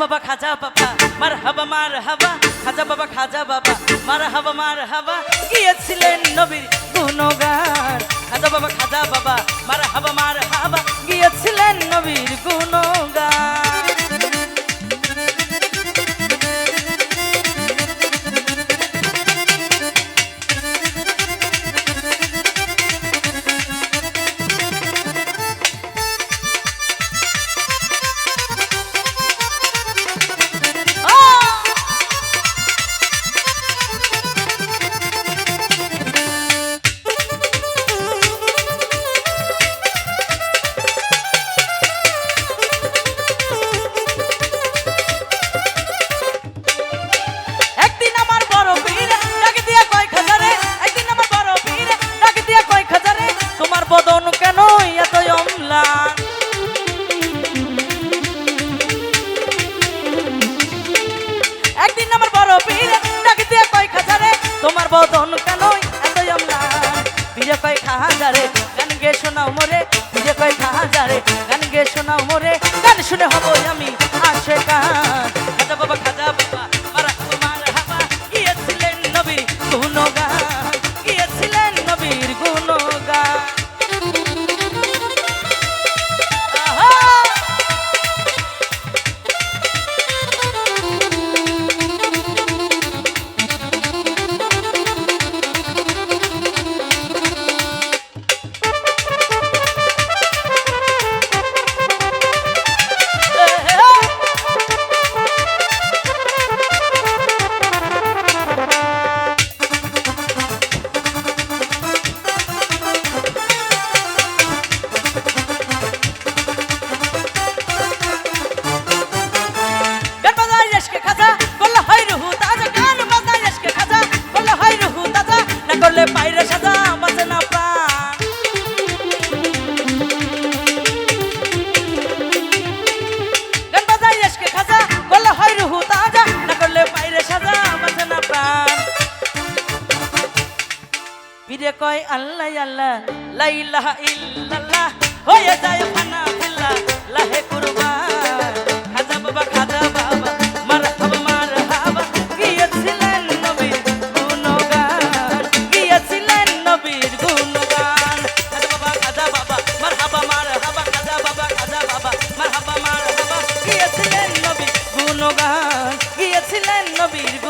বাবা, খাজা বাবা মার হাবা মার হাবা খাজা বাবা খাজা বাবা মার হাবা মার হাবা গিয়েছিলেন নবীর গুণগান। খাজা বাবা খাজা বাবা মার হাবা মার got it. বলে পায়রা সাদা বাঁচে না প্রাণ। গান বাজাই এসকে খাজা বলে হয় রুহু তাজা, না করলে পায়রা সাদা বাঁচে না প্রাণ। পীরে কয়, আল্লাহ আল্লাহ লাইলাহা ইল্লাল্লাহ, হয়ে যায় it